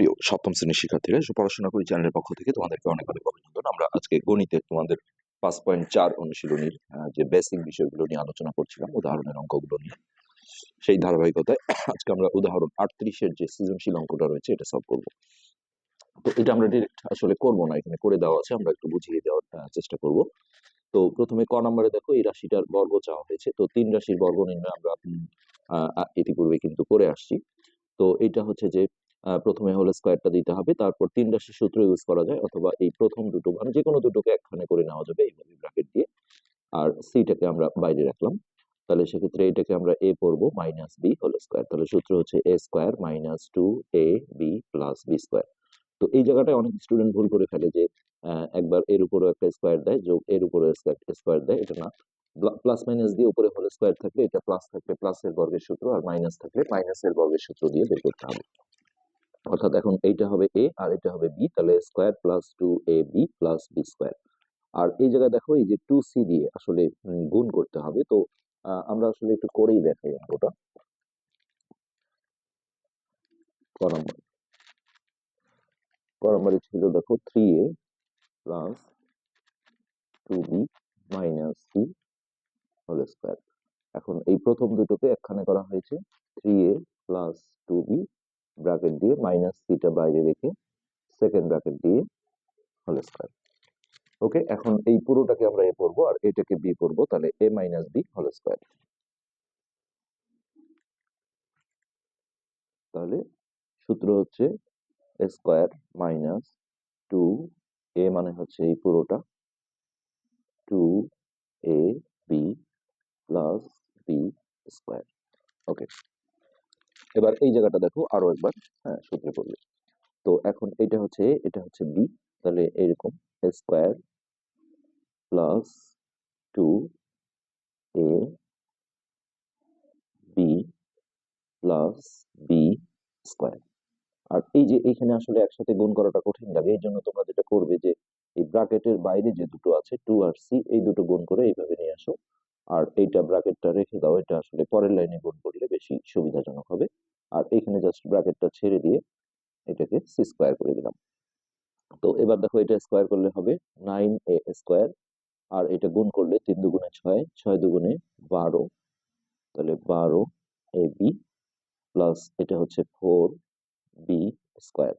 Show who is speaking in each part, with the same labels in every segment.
Speaker 1: প্রিয় সপ্তম শ্রেণির শিক্ষার্থীরা এসব পড়াশোনা করি চ্যানেলের পক্ষ থেকে। তোমাদেরকে অনেক অনেক অভিনন্দন। আমরা আজকে গণিতের তোমাদের পাঁচ পয়েন্ট চার অনুশীলনীর যে বেসিক বিষয়গুলো নিয়ে আলোচনা করছিলাম, উদাহরণের অঙ্কগুলো নিয়ে, সেই ধারাবাহিকতায় আজকে আমরা উদাহরণ আটত্রিশের যে সৃজনশীল অঙ্কটা রয়েছে, এটা সলভ করব। তো এটা আমরা ডিরেক্ট আসলে করব না, এখানে করে দেওয়া আছে, আমরা একটু বুঝিয়ে দেওয়ার চেষ্টা করব। তো প্রথমে ক নম্বরে দেখো, এই রাশিটার বর্গ চাওয়া হয়েছে। তো তিন রাশির বর্গ নির্ণয় আমরা ইতিপূর্বে কিন্তু করে আসছি। তো এটা হচ্ছে যে প্রথমে হোল স্কোয়ারটা দিতে হবে, তারপর তিন রাশির সূত্র ইউজ করা যায়, অথবা এই প্রথম দুটো মানে যে কোনো দুটোকে একখানে করে নেওয়া যাবে এইভাবে ব্র্যাকেট দিয়ে। আর সিটাকে আমরা বাইরে রাখলাম। তাহলে সেক্ষেত্রে এটাকে আমরা এ পড়ব মাইনাস বি হোল স্কোয়ার তাহলে সূত্র হচ্ছে A square minus two A B plus B square তো এই জায়গাটায় অনেক স্টুডেন্ট ভুল করে ফেলে যে একবার এর উপরেও একটা স্কোয়ার দেয়, যোগ এর উপরেও স্কোয়ার দেয়, এটা না। প্লাস মাইনাস দিয়ে উপরে হোল স্কোয়ার থাকলে এটা প্লাস থাকলে প্লাসের বর্গের সূত্র, আর মাইনাস থাকলে মাইনাসের বর্গের সূত্র দিয়ে বের করতে হবে। অর্থাৎ এখন এইটা হবে এ আর এটা হবে বি তাহলে square plus two A B plus B square আর এই জায়গায় দেখো এই যে টু সি দিয়ে আসলে গুণ করতে হবে, তো আমরা আসলে একটু করেই দেখাই অঙ্কটা। ক নম্বর? ক ছিল দেখো three A plus two B minus C whole square এখন এই প্রথম দুটোকে একখানে করা হয়েছে three A plus two B bracket দিয়ে মাইনাস সিটা বাইরে রেখে সেকেন্ড ব্র্যাকেট দিয়ে হোল স্কোয়ার ওকে এখন এই পুরোটাকে আমরা এ পড়ব, আর এটাকে বি পড়ব, তাহলে A minus B whole square তাহলে সূত্র হচ্ছে স্কোয়ার মাইনাস টু এ মানে হচ্ছে এই পুরোটা। Two A B plus B square okay এবার এই জায়গাটা দেখো আরও একবার হ্যাঁ সূত্রে পড়বে। তো এখন এটা হচ্ছে এটা হচ্ছে বি তাহলে এরকম square plus two A B plus B square আর এই যে এখানে আসলে একসাথে গুণ করাটা কঠিন লাগে এই জন্য তোমরা যেটা করবে যে, এই ব্রাকেটের বাইরে যে দুটো আছে টু আর সি এই দুটো গুণ করে এইভাবে নিয়ে আসো। আর এইটা ব্র্যাকেটটা রেখে দাও, এটা আসলে পরের লাইনে গুণ করলে বেশি সুবিধাজনক হবে। আর এখানে জাস্ট ব্র্যাকেটটা ছেড়ে দিয়ে এটাকে সি স্কোয়ার করে দিলাম। তো এবার দেখো এটা স্কোয়ার করলে হবে নাইন এ স্কোয়ার আর এটা গুণ করলে তিন দুগুণে ছয় ছয় দুগুণে বারো। তাহলে বারো এ বি প্লাস এটা হচ্ছে ফোর বি স্কোয়ার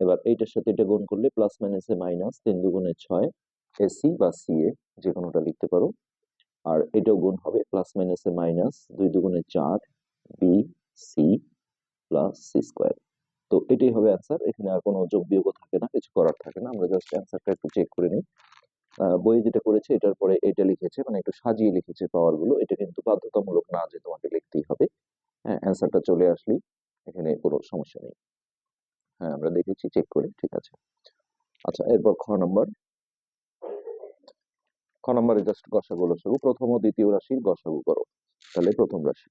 Speaker 1: এবার এইটার সাথে এটা গুণ করলে প্লাস মাইনাসে মাইনাস তিন দুগুণে ছয় এসি বা সি এ যে কোনোটা লিখতে পারো। আর এটাও গুণ হবে প্লাস মাইনাসে মাইনাস দুই দুগুণে চার B C plus C square তো এটাই হবে অ্যান্সার এখানে আর কোনো যোগ বিয়োগও থাকে না, কিছু করার থাকে না। আমরা জাস্ট অ্যান্সারটা একটু চেক করে নিই। বইয়ে যেটা করেছে, এটার পরে এটা লিখেছে মানে একটু সাজিয়ে লিখেছে পাওয়ারগুলো। এটা কিন্তু বাধ্যতামূলক না যে তোমাকে লিখতেই হবে। হ্যাঁ অ্যান্সারটা চলে আসলেই এখানে কোনো সমস্যা নেই। হ্যাঁ আমরা দেখেছি চেক করে, ঠিক আছে। আচ্ছা এরপর খ নম্বর। খ নম্বরে জাস্ট গসাগু লসাগু, প্রথম ও দ্বিতীয় রাশির গসাগু করো। তাহলে প্রথম রাশি।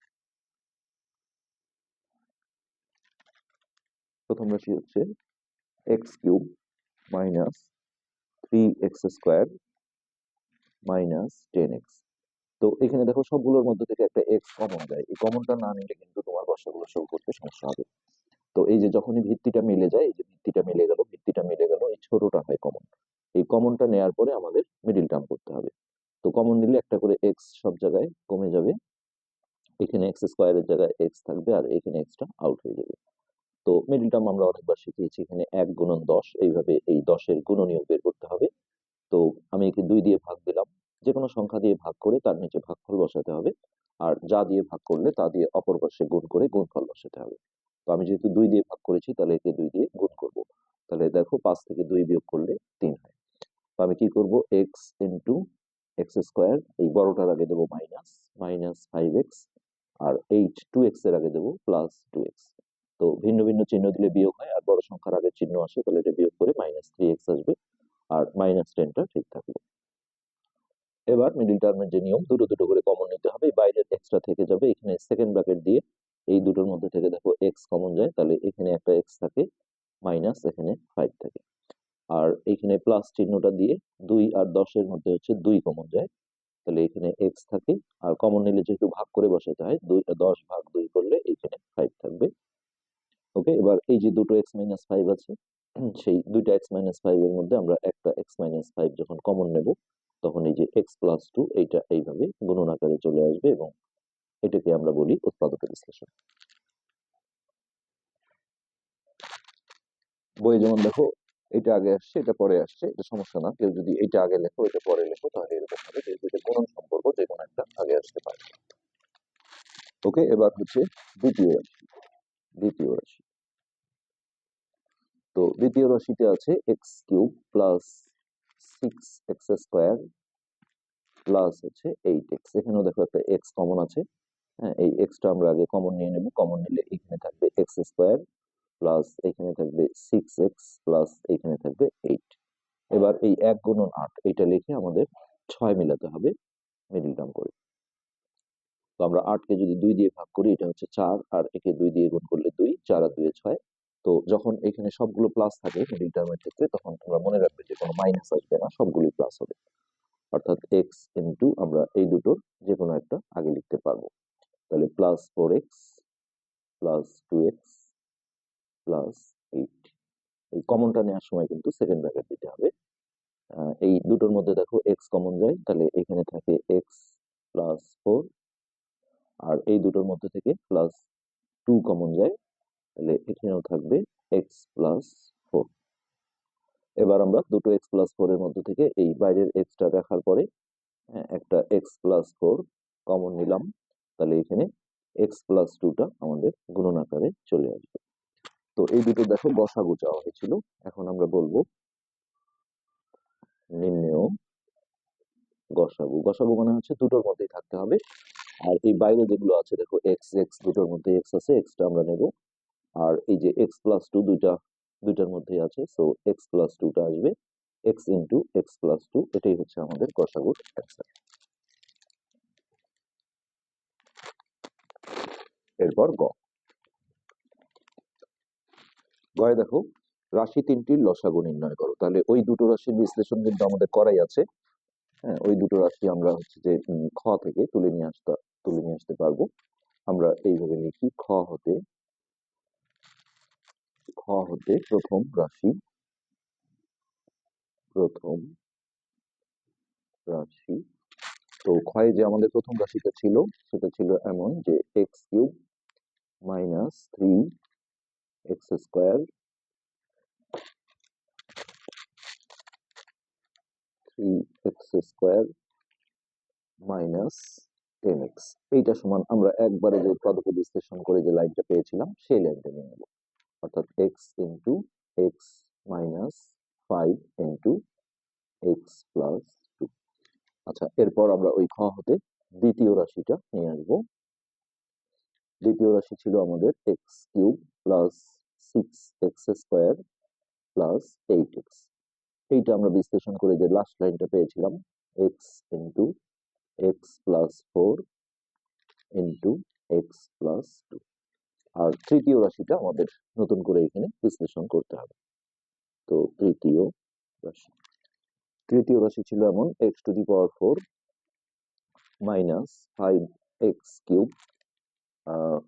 Speaker 1: প্রথম রাশি হচ্ছে X cube minus three X square minus ten X তো এখানে দেখো সবগুলোর মধ্যে থেকে একটা এক্স কমন যায়। এই কমনটা না নিলে কিন্তু তোমার গসাগু লসাগু করতে সমস্যা হবে। তো এই যে যখনই ভিত্তিটা মিলে যায়, এই যে ভিত্তিটা মিলে গেল, ভিত্তিটা মিলে গেল, এই ছোটটা হয় কমন এই কমনটা নেয়ার পরে আমাদের মিডিল টার্ম করতে হবে। তো কমন নিলে একটা করে এক্স সব জায়গায় কমে যাবে, এখানে এক্স স্কোয়ারের জায়গায় এক্স থাকবে আর এখানে এক্সটা আউট হয়ে যাবে। তো মিডিল টার্ম আমরা অনেকবার শিখিয়েছি, এখানে এক গুণন দশ, এইভাবে এই দশের গুণনীয়ক বের করতে হবে। তো আমি একে দুই দিয়ে ভাগ দিলাম যে কোনো সংখ্যা দিয়ে ভাগ করে তার নিচে ভাগফল বসাতে হবে, আর যা দিয়ে ভাগ করলে তা দিয়ে অপর পাশে গুণ করে গুণফল বসাতে হবে। তো আমি যেহেতু দুই দিয়ে ভাগ করেছি, তাহলে একে দুই দিয়ে গুণ করব। তাহলে দেখো পাঁচ থেকে দুই বিয়োগ করলে তিন হয়। তো আমি কি করব? এক্স ইন্টু এক্স স্কোয়ার এই বড়টার আগে দেবো মাইনাস মাইনাস ফাইভ এক্স আর এইট টু এক্সের আগে দেবো প্লাস টু এক্স তো ভিন্ন ভিন্ন চিহ্ন দিলে বিয়োগ হয়, আর বড় সংখ্যার আগে চিহ্ন আসে, তাহলে এটা বিয়োগ করে মাইনাস থ্রি এক্স আসবে, আর মাইনাস টেনটা ঠিক থাকল। এবার মিডিল টার্মের যে নিয়ম, দুটো দুটো করে কমন নিতে হবে, এই বাইরের এক্সট্রা থেকে যাবে, এখানে সেকেন্ড ব্র্যাকেট দিয়ে এই দুটোর মধ্যে থেকে দেখো এক্স কমন যায়, তাহলে এখানে একটা এক্স থাকে মাইনাস এখানে ফাইভ থাকে। আর এখানে প্লাস চিহ্নটা দিয়ে দুই আর দশের মধ্যে হচ্ছে দুই কমন যায়। তাহলে এখানে এক্স থাকে আর কমন নিলে যেহেতু ভাগ করে বসাতে হয়, দুই, দশ ভাগ দুই করলে এখানে ফাইভ থাকবে। ওকে এবার এই যে দুটো এক্স মাইনাস ফাইভ আছে, সেই দুইটা এক্স মাইনাস ফাইভ এর মধ্যে আমরা একটা এক্স মাইনাস ফাইভ যখন কমন নেব, তখন এই যে এক্স প্লাস টু এইটা এইভাবে গুণন আকারে চলে আসবে এবং এটাকে আমরা বলি উৎপাদক বিশ্লেষণ। বই যেমন দেখো এটা আগে আসছে, এটা পরে আসছে, এটা সমস্যা না। কেউ যদি এটা আগে লেখো, এটা পরে লেখো, তাহলে এরকম হবে। যে দুইটা গুণন সম্পর্ক যে কোনো একটা আগে আসতে পারে। ওকে, এবার হচ্ছে দ্বিতীয় রাশি। দ্বিতীয় রাশি। তো দ্বিতীয় রাশিতে আছে X cube plus six X square plus হচ্ছে এইট এক্স এখানেও দেখো একটা এক্স কমন আছে। হ্যাঁ এই এক্সটা আমরা আগে কমন নিয়ে নেব। কমন নিলে এখানে থাকবে এক্স স্কোয়ার প্লাস এখানে থাকবে সিক্স এক্স প্লাস এখানে থাকবে এইট এবার এই এক গুণন আট এটা লিখে আমাদের ছয় মেলাতে হবে মিডিল টার্ম করে। তো আমরা আটকে যদি দুই দিয়ে ভাগ করি, এটা হচ্ছে চার, আর একে দুই দিয়ে গুণ করলে দুই, চার আর দুয়ে ছয়। তো যখন এখানে সবগুলো প্লাস থাকে মিডিল টার্মের ক্ষেত্রে, তখন তোমরা মনে রাখবে যে কোনো মাইনাস আসবে না সবগুলি প্লাস হবে। অর্থাৎ এক্স ইন্টু আমরা এই দুটোর যে কোনো একটা আগে লিখতে পারব। তাহলে plus four X plus two X plus eight এই কমনটা নেওয়ার সময় কিন্তু সেকেন্ড ব্র্যাকেট দিতে হবে। এই দুটোর মধ্যে দেখো এক্স কমন যায় তাহলে এখানে থাকে এক্স প্লাস ফোর আর এই দুটোর মধ্যে থেকে প্লাস টু কমন যায় তাহলে এখানেও থাকবে এক্স প্লাস ফোর এবার আমরা দুটো এক্স প্লাস ফোর এর মধ্যে থেকে এই বাইরের এক্সটা দেখার পরে হ্যাঁ, একটা এক্স প্লাস ফোর কমন নিলাম। তাহলে এখানে এক্স প্লাস টুটা আমাদের গুণন আকারে চলে আসবে। তো এই দুটো দেখো গসাগু চাওয়া হয়েছিল। এখন আমরা বলব নিম্নেও গসাগু গসাগু মানে হচ্ছে দুটোর মধ্যেই থাকতে হবে। আর এই বাইরে যেগুলো আছে, দেখো এক্স এক্স দুটোর মধ্যে এক্স আছে এক্সটা আমরা নেব। আর এই যে এক্স প্লাস টু দুইটা, দুইটার মধ্যেই আছে সো এক্স প্লাস টুটা আসবে। X into X plus two এটাই হচ্ছে আমাদের গসাগুর অ্যান্সার এরপর গ। গয়ে দেখো, রাশি তিনটির লসাগু নির্ণয় করো। তাহলে ওই দুটো রাশির বিশ্লেষণ কিন্তু আমাদের করাই আছে। হ্যাঁ ওই দুটো রাশি আমরা হচ্ছে যে খ থেকে তুলে নিয়ে আসতে, তুলে নিয়ে আসতে পারব। আমরা এইভাবে লিখি, খ হতে খ হতে প্রথম রাশি প্রথম রাশি। তো ক্ষয়ে যে আমাদের প্রথম রাশিটা ছিল, সেটা ছিল এমন যে X cube minus three X square three X square minus ten X. এইটা সমান আমরা একবারে যে উৎপাদক বিশ্লেষণ করে যে লাইনটা পেয়েছিলাম, সেই লাইনটা নিয়ে নেব। অর্থাৎ X into X minus five into X plus two. আচ্ছা এরপর আমরা ওই খ হতে দ্বিতীয় রাশিটা নিয়ে আসব। দ্বিতীয় রাশি ছিল আমাদের X cube. Plus six X square plus eight X এইটা আমরা বিশ্লেষণ করে যে লাস্ট লাইনটা পেয়েছিলাম X into X plus four into X plus two আর তৃতীয় রাশিটা আমাদের নতুন করে এখানে বিশ্লেষণ করতে হবে। তো তৃতীয় রাশি। তৃতীয় রাশি ছিল এমন X to the power four minus five X cube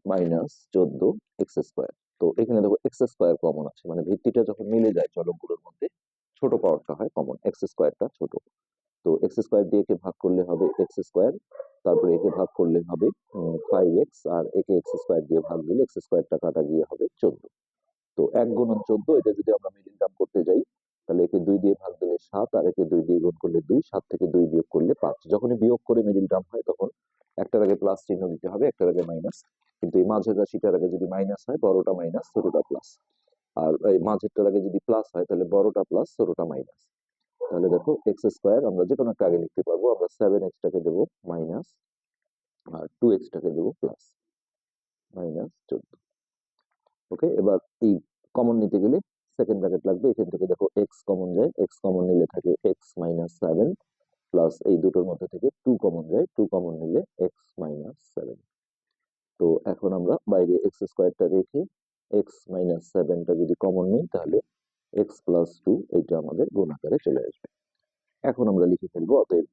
Speaker 1: minus চোদ্দ এক্স স্কোয়ার তো এখানে দেখো এক্স স্কোয়ার কমন আছে। মানে ভিত্তিটা যখন মিলে যায় চলকগুলোর মধ্যে, ছোট পাওয়ারটা হয় কমন এক্স স্কোয়ারটা ছোট। তো এক্স স্কোয়ার দিয়ে একে ভাগ করলে হবে এক্স স্কোয়ার তারপরে একে ভাগ করলে হবে ফাইভ এক্স আর একে এক্স স্কোয়ার দিয়ে ভাগ দিলে এক্স স্কোয়ারটা কাটা গিয়ে হবে চোদ্দ। তো এক গুণন চোদ্দ, এটা যদি আমরা মিডিল টার্ম করতে যাই, তাহলে একে দুই দিয়ে ভাগ দিলে সাত, আর একে দুই দিয়ে গুণ করলে দুই, সাত থেকে দুই বিয়োগ করলে পাঁচ। যখনই বিয়োগ করে মিডিল টার্ম হয় তখন একটার আগে প্লাস চিহ্ন দিতে হবে একটার আগে মাইনাস কিন্তু এই মাঝের রাশিটার আগে যদি মাইনাস হয়, বড়টা মাইনাস ছোটটা প্লাস আর এই মাঝেরটার আগে যদি প্লাস হয়, তাহলে বড়টা প্লাস ছোটটা মাইনাস তাহলে দেখো এক্স স্কোয়ার আমরা যে কোনো একটা আগে লিখতে পারব। আমরা সেভেন এক্সটাকে দেবো মাইনাস আর টু এক্সটাকে দেবো প্লাস মাইনাস চোদ্দ। ওকে এবার এই কমন নিতে গেলে সেকেন্ড ব্র্যাকেট লাগবে। এখান থেকে দেখো এক্স কমন যায়। এক্স কমন নিলে থাকে এক্স মাইনাস সেভেন প্লাস এই দুটোর মধ্যে থেকে টু কমন যায় টু কমন নিলে এক্স মাইনাস সেভেন তো এখন আমরা বাইরে এক্স স্কোয়ারটা রেখে এক্স মাইনাস সেভেনটা যদি কমন নিই, তাহলে এক্স প্লাস টু এইটা আমাদের গুণ আকারে চলে আসবে। এখন আমরা লিখে ফেলব অতএব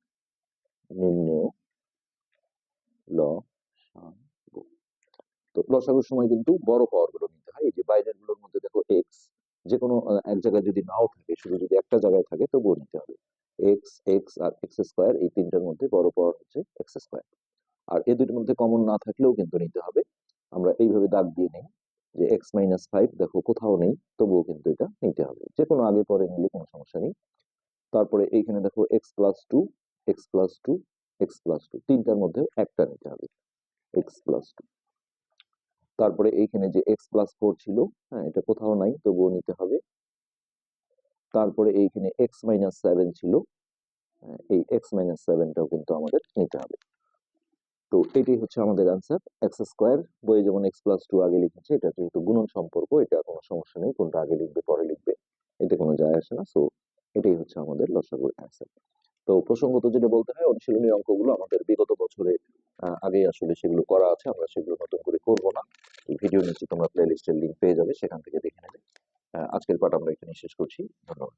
Speaker 1: নিম্নেয় ল তো লসাগুর সময় কিন্তু বড় পাওয়ারগুলো নিতে হয়। এই যে বাইরেরগুলোর মধ্যে দেখো এক্স যে কোনো এক জায়গায় যদি নাও থাকে, শুধু যদি একটা জায়গায় থাকে, তবুও নিতে হবে। এক্স এক্স আর এক্স স্কোয়ার এই তিনটার মধ্যে বড় পাওয়ার হচ্ছে এক্স স্কোয়ার আর এই দুটোর মধ্যে কমন না থাকলেও কিন্তু নিতে হবে। আমরা এইভাবে দাগ দিয়ে নিই যে এক্স মাইনাস ফাইভ দেখো কোথাও নেই, তবুও কিন্তু এটা নিতে হবে। যে কোনো আগে পরে নিলে কোনো সমস্যা নেই। তারপরে এইখানে দেখো X plus two X plus two X plus two তিনটার মধ্যে একটা নিতে হবে। এক্স প্লাস টু তারপরে এইখানে যে এক্স প্লাস ফোর ছিল হ্যাঁ এটা কোথাও নাই, তবুও নিতে হবে। তারপরে এইখানে এক্স মাইনাস সেভেন ছিল এই এক্স মাইনাস সেভেনটাও কিন্তু আমাদের নিতে হবে। তো এটাই হচ্ছে আমাদের অ্যান্সার এক্স স্কোয়ার বইয়ে যেমন এক্স প্লাস টু আগে লিখেছে, এটা যেহেতু গুণন সম্পর্ক, এটা কোনো সমস্যা নেই, কোনটা আগে লিখবে, পরে লিখবে, এতে কোনো যায় আসে না। সো এটাই হচ্ছে আমাদের লসাগুর অ্যান্সার তো প্রসঙ্গত যেটা বলতে হয় অনুশীলনী অঙ্কগুলো আমাদের বিগত বছরে আগে আসলে সেগুলো করা আছে, আমরা সেগুলো নতুন করে করব না। ভিডিও নিচে তোমরা প্লে লিস্টের লিঙ্ক পেয়ে যাবে, সেখান থেকে দেখে নেবে। আজকের পাঠ আমরা এখানে শেষ করছি। ধন্যবাদ।